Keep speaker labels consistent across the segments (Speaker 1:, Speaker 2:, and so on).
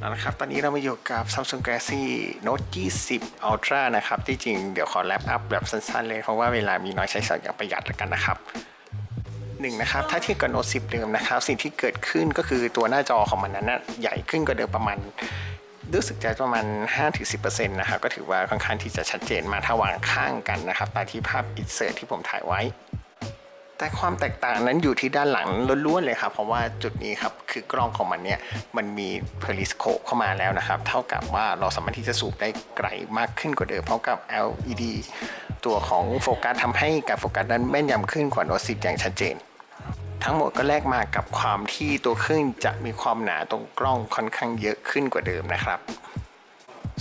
Speaker 1: เอาละครับ ตอนนี้เรามาอยู่กับ Samsung Galaxy Note 20 Ultra นะครับ ที่จริงเดี๋ยวขอแลปอัพแบบสั้นๆเลย เพราะว่าเวลามีน้อยใช้สอยอย่างประหยัดแล้วกันนะครับหนึ่งนะครับ ถ้าเทียบกับ Note 10เดิมนะครับ สิ่งที่เกิดขึ้นก็คือตัวหน้าจอของมันนั้นนะใหญ่ขึ้นกว่าเดิมประมาณรู้สึกจะประมาณ 5-10%นะครับ ก็ถือว่าค่อนข้างที่จะชัดเจนมาถ้าวางข้างกันนะครับตามที่ภาพอินเสิร์ตที่ผมถ่ายไว้ แต่ความแตกต่างนั้นอยู่ที่ด้านหลังล้วนๆเลยครับ เพราะว่าจุดนี้ครับคือกล้องของมันเนี่ยมันมีเพลิสโคปเข้ามาแล้วนะครับ เท่ากับว่าเราสามารถที่จะสูบได้ไกลมากขึ้นกว่าเดิมเพราะกับ LED ตัวของโฟกัสทำให้การโฟกัสนั้นแม่นยำขึ้นกว่าโน้ต10อย่างชัดเจนทั้งหมดก็แลกมากับความที่ตัวเครื่องจะมีความหนาตรงกล้องค่อนข้างเยอะขึ้นกว่าเดิมนะครับ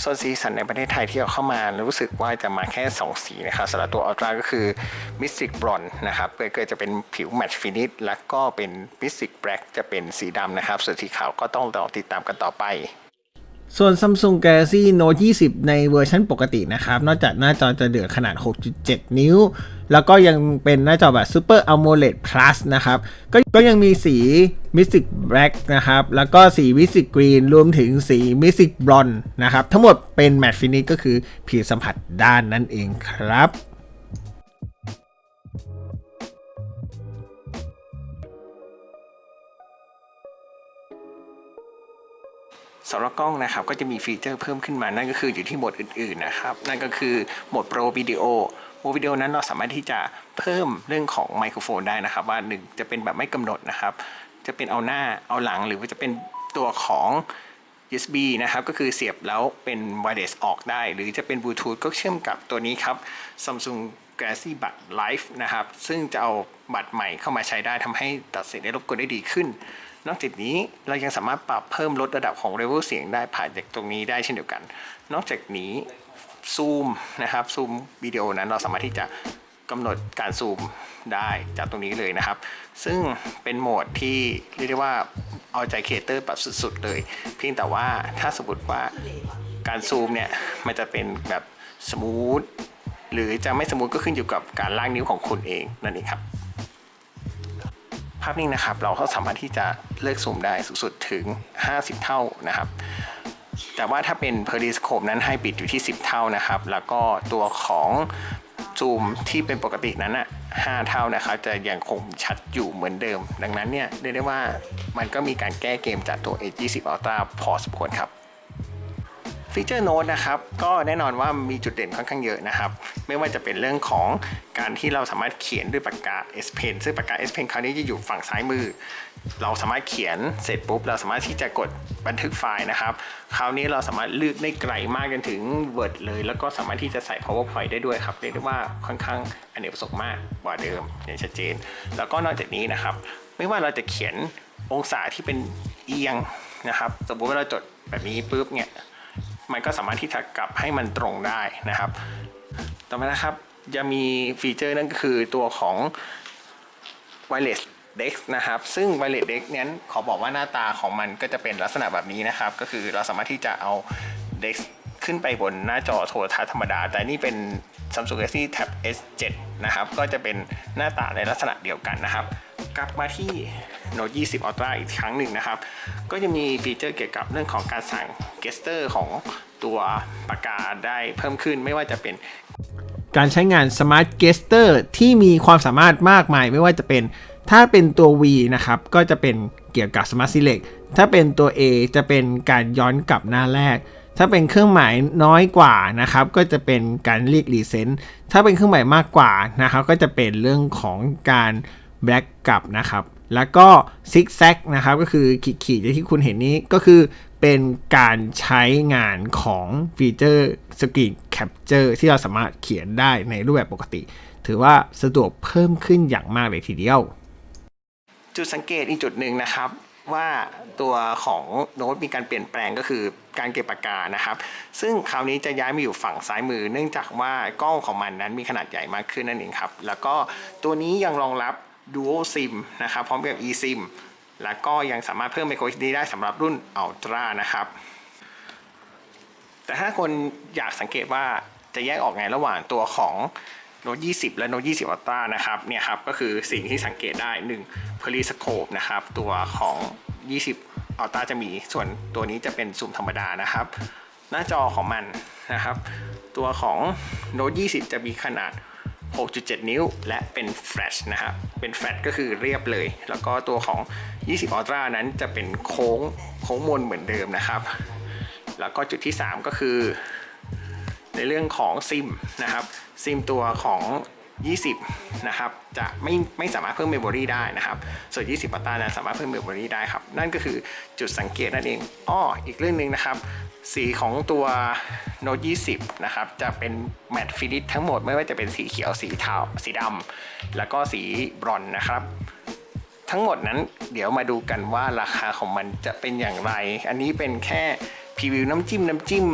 Speaker 1: ส่วนสีสันในประเทศไทยที่เอาเข้ามา รู้สึกว่าจะมาแค่ 2 สีนะครับสำหรับตัว Ultra ก็คือมิสติกบรอนนะครับเกิดจะเป็นผิวแมทฟินิชแล้วก็เป็นมิสติกแบล็กจะเป็นสีดำนะครับส่วนสีขาวก็ต้องรอติดตามกันต่อไป
Speaker 2: ส่วน Samsung Galaxy Note 20 ในเวอร์ชันปกตินะครับ นอกจากหน้าจอจะเดือดขนาด 6.7 นิ้ว แล้วก็ยังเป็นหน้าจอแบบ Super AMOLED Plus นะครับ ก็ก็ยังมีสี Mystic Black นะครับ แล้วก็สี Mystic Green รวมถึงสี Mystic Blonde นะครับ ทั้งหมดเป็น Matte Finish ก็คือผิวสัมผัสด้านนั่นเองครับ
Speaker 1: สำหรับกล้องนะครับก็จะมีฟีเจอร์เพิ่มขึ้นมา นั่นก็คืออยู่ที่โหมดอื่นๆนะครับ นั่นก็คือโหมด Pro Video โหมดวิดีโอนั้นเราสามารถที่จะเพิ่มเรื่องของไมโครโฟนได้นะครับ ว่าหนึ่งจะเป็นแบบไม่กำหนดนะครับ จะเป็นเอาหน้าเอาหลังหรือว่าจะเป็นตัวของ USB นะครับ ก็คือเสียบแล้วเป็น wireless ออกได้ หรือจะเป็นบลูทูธก็เชื่อมกับตัวนี้ครับ Samsung Galaxy Buds Live นะครับ ซึ่งจะเอาบัตรใหม่เข้ามาใช้ได้ทำให้ตัดเสียงได้รบกวนได้ดีขึ้น นอกจากนี้เรายังสามารถปรับเพิ่มลดระดับของเลเวลเสียงได้ผ่านจากตรงนี้ได้เช่นเดียวกัน นอกจากนี้ซูมนะครับซูมวิดีโอนั้นเราสามารถที่จะกำหนดการซูมได้จากตรงนี้เลยนะครับ ซึ่งเป็นโหมดที่เรียกได้ว่าเอาใจครีเอเตอร์แบบสุดๆเลย เพียงแต่ว่าถ้าสมมติว่าการซูมเนี่ยมันจะเป็นแบบสมูทหรือจะไม่สมูทก็ขึ้นอยู่กับการล่างนิ้วของคุณเองนั่นเองครับ ภาพนิ่งนะครับ เราก็สามารถที่จะเลือกซูมได้สูงสุดถึง 50 เท่านะครับ แต่ว่าถ้าเป็น periscope นั้นให้ปิดอยู่ที่ 10 เท่านะครับ แล้วก็ตัวของซูมที่เป็นปกตินั้นอะ5เท่านะครับจะยังคงชัดอยู่เหมือนเดิม ดังนั้นเนี่ยเรียกได้ว่ามันก็มีการแก้เกมจากตัว A20 Ultra พอสมควรครับ ฟีเจอร์โน้ตนะครับก็แน่นอนว่ามีจุดเด่นค่อนข้างเยอะนะครับ ไม่ว่าจะเป็นเรื่องของการที่เราสามารถเขียนด้วยปากกา S Pen ซึ่งปากกา S Pen คราวนี้จะอยู่ฝั่งซ้ายมือ เราสามารถเขียนเสร็จปุ๊บ เราสามารถที่จะกดบันทึกไฟล์นะครับ คราวนี้เราสามารถเลือกได้ไกลมากจนถึง Word เลย แล้วก็สามารถที่จะใส่ PowerPoint ได้ด้วยครับเรียกได้ว่าค่อนข้างอเนกประสงค์มากกว่าเดิมอย่างชัดเจน แล้วก็นอกจากนี้นะครับ ไม่ว่าเราจะเขียนองศาที่เป็นเอียงนะครับ สมมติว่าเราจดแบบนี้ปุ๊บเนี่ย มันก็สามารถที่จะกลับให้มันตรงได้นะครับ ต่อมานะครับจะมีฟีเจอร์นั่นก็คือตัวของ wireless dex นะครับ ซึ่ง wireless dex นั้นขอบอกว่าหน้าตาของมันก็จะเป็นลักษณะแบบนี้นะครับ ก็คือเราสามารถที่จะเอา dex ขึ้นไปบนหน้าจอโทรทัศน์ธรรมดา แต่นี่เป็น Samsung Galaxy Tab S7 นะครับ ก็จะเป็นหน้าตาในลักษณะเดียวกันนะครับ กลับมาที่ Note 20 Ultra อีกครั้งหนึ่งนะครับ ก็จะมีฟีเจอร์เกี่ยวกับเรื่องของการสั่งเกสเตอร์ของตัวปากกาได้เพิ่มขึ้นไม่ว่าจะเป็น
Speaker 2: การใช้งาน Smart Gesture ที่มีความสามารถมากมายไม่ว่าจะเป็น ถ้าเป็นตัว V นะครับ ก็จะเป็นเกี่ยวกับ Smart Select ถ้าเป็นตัว A จะเป็นการย้อนกลับหน้าแรก ถ้าเป็นเครื่องหมายน้อยกว่านะครับ ก็จะเป็นการเรียกรีเซนต์ถ้าเป็นเครื่องหมายมากกว่านะครับ ก็จะเป็นเรื่องของการ แบล็กกลับนะครับ แล้วก็ซิกแซกนะครับก็คือขีดๆที่คุณเห็นนี้ก็คือเป็นการใช้งานของฟีเจอร์ Screen Capture ที่เราสามารถเขียนได้ในรูปแบบปกติ ถือว่าสะดวกเพิ่มขึ้นอย่างมากเลยทีเดียว
Speaker 1: จุดสังเกตอีกจุดหนึ่งนะครับว่าตัวของโน้ตมีการเปลี่ยนแปลงก็คือการเก็บปากกานะครับ ซึ่งคราวนี้จะย้ายมาอยู่ฝั่งซ้ายมือ เนื่องจากว่ากล้องของมันนั้นมีขนาดใหญ่มากขึ้นนั่นเองครับ แล้วก็ตัวนี้ยังรองรับ Dual SIM นะครับพร้อมกับ eSIM แล้วก็ยังสามารถเพิ่ม micro SD ได้สำหรับรุ่น Ultra นะครับ แต่ถ้าคนอยากสังเกตว่าจะแยกออกไงระหว่างตัวของ Note 20 และ Note 20 Ultra นะครับเนี่ยครับก็คือสิ่งที่สังเกตได้1 Periscope นะครับตัวของ 20อัลต้าจะมีส่วนตัวนี้จะเป็นซูมธรรมดานะครับ หน้าจอของมันนะครับ ตัวของ Note 20 จะมีขนาด 6.7 นิ้ว และเป็นแฟลชนะครับเป็นแฟลชก็คือเรียบเลย แล้วก็ตัวของ 20 Ultra นั้นจะเป็นโค้งโค้งมนเหมือนเดิมนะครับ แล้วก็จุดที่ 3 ก็คือ ในเรื่องของซิมนะครับซิมตัวของ 20 นะครับจะไม่ไม่สามารถเพิ่มเมมโมรีได้นะครับ ส่วน 20 อัตรานั้นสามารถเพิ่มเมมโมรีได้ครับ นั่นก็คือจุดสังเกตนั่นเองอ้ออีกเรื่องหนึ่งนะครับ สีของตัว Note 20 นะครับ จะเป็นแมตต์ฟินิชทั้งหมดไม่ว่าจะเป็นสีเขียวสีเทาสีดำแล้วก็สีบรอนนะครับ ทั้งหมดนั้นเดี๋ยวมาดูกันว่าราคาของมันจะเป็นอย่างไร อันนี้เป็นแค่ พรีวิวน้ำจิ้มน้ำจิ้ม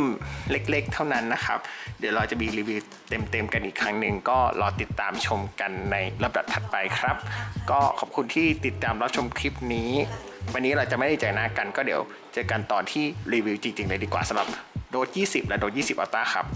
Speaker 1: เล็กๆ เท่านั้นนะครับ เดี๋ยวเราจะมีรีวิวเต็มๆกันอีกครั้งหนึ่งก็รอติดตามชมกันในลำดับถัดไปครับ ก็ขอบคุณที่ติดตามรับชมคลิปนี้ วันนี้เราจะไม่ได้เจอหน้ากันก็เดี๋ยวเจอกันตอนที่รีวิวจริงๆเลยดีกว่าสำหรับโดด20 และโดด20อัลต้าครับ